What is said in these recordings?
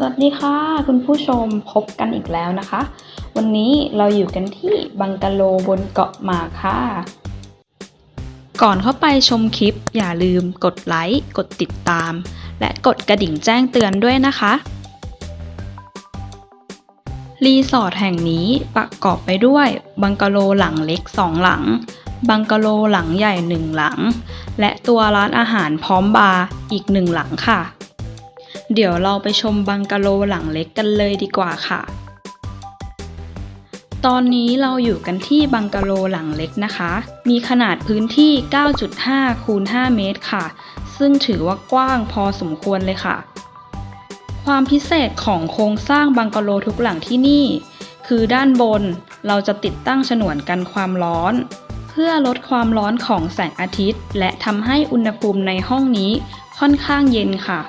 สวัสดีค่ะ คุณผู้ชมพบกันอีกแล้วนะคะ วันนี้เราอยู่กันที่บังกะโลบนเกาะหมากค่ะ ก่อนเข้าไปชมคลิป อย่าลืมกดไลค์กดติดตาม และกดกระดิ่งแจ้งเตือนด้วยนะคะ รีสอร์ทแห่งนี้ประกอบไปด้วย บังกะโลหลังเล็กสองหลัง บังกะโลหลังใหญ่หนึ่งหลัง และตัวร้านอาหารพร้อมบาร์อีกหนึ่งหลังค่ะ เดี๋ยวเราไปชมบังกะโลหลังเล็กกันเลยดีกว่าค่ะ ตอนนี้เราอยู่กันที่บังกะโลหลังเล็กนะคะ มีขนาดพื้นที่ 9.5 คูณ 5 เมตรค่ะ ซึ่งถือว่ากว้างพอสมควรเลยค่ะ ความพิเศษของโครงสร้างบังกะโลทุกหลังที่นี่ คือด้านบนเราจะติดตั้งฉนวนกันความร้อนเพื่อลดความร้อนของแสงอาทิตย์ และทำให้อุณหภูมิในห้องนี้ค่อนข้างเย็นค่ะ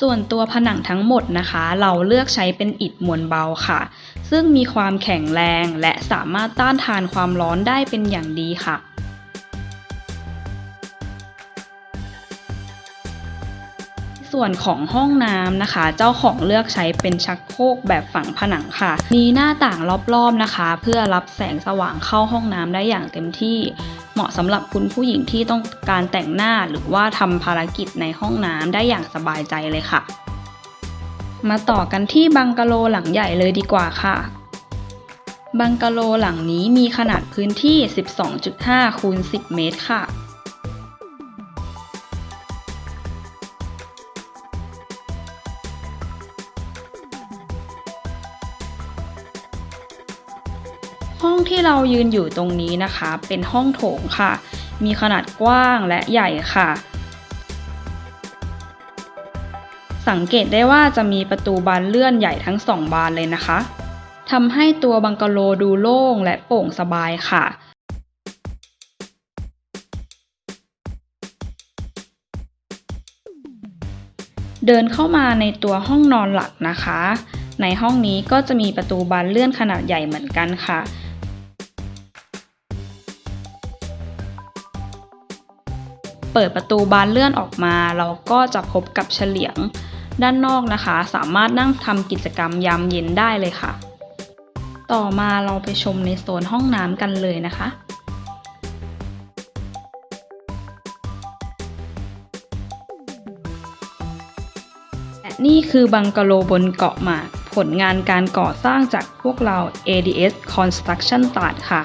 ส่วนตัวผนังทั้งหมดนะคะ เราเลือกใช้เป็นอิฐมวลเบาค่ะ ซึ่งมีความแข็งแรงและสามารถต้านทานความร้อนได้เป็นอย่างดีค่ะ ส่วนของห้องน้ำนะคะ เจ้าของเลือกใช้เป็นชักโครกแบบฝังผนังค่ะ มีหน้าต่างรอบๆนะคะ เพื่อรับแสงสว่างเข้าห้องน้ำได้อย่างเต็มที่ เหมาะสำหรับคุณผู้หญิงที่ต้องการแต่งหน้าหรือว่าทำภารกิจในห้องน้ำได้อย่างสบายใจเลยค่ะ มาต่อกันที่บังกะโลหลังใหญ่เลยดีกว่าค่ะบังกะโลหลังนี้มีขนาดพื้นที่ 12.5 คูณ 10 เมตรค่ะ ห้องที่เรายืนอยู่ตรงนี้นะคะ เป็นห้องโถงค่ะ มีขนาดกว้างและใหญ่ค่ะ สังเกตได้ว่าจะมีประตูบานเลื่อนใหญ่ทั้งสองบานเลยนะคะทำให้ตัวบังกะโลดูโล่งและโปร่งสบายค่ะเดินเข้ามาในตัวห้องนอนหลักนะคะ ในห้องนี้ก็จะมีประตูบานเลื่อนขนาดใหญ่เหมือนกันค่ะ เปิดประตูบานเลื่อนออกมา เราก็จะพบกับเฉลียง ด้านนอกนะคะ สามารถนั่งทำกิจกรรมยามเย็นได้เลยค่ะ ต่อมาเราไปชมในโซนห้องน้ำกันเลยนะคะและนี่คือ บังกะโลบนเกาะหมาก ผลงานการก่อสร้างจากพวกเรา ADS Construction ตาดค่ะ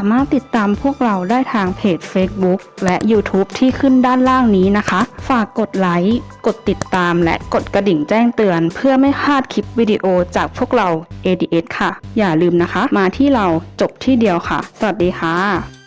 ามารถติดตามพวกเราได้ทางเพจ Facebook และ YouTube ที่ขึ้นด้านล่างนี้นะคะ ฝากกดไลค์ กดติดตามและกดกระดิ่งแจ้งเตือน เพื่อไม่พลาดคลิปวิดีโอจากพวกเรา ADS ค่ะ อย่าลืมนะคะ มาที่เราจบที่เดียวค่ะ สวัสดีค่ะ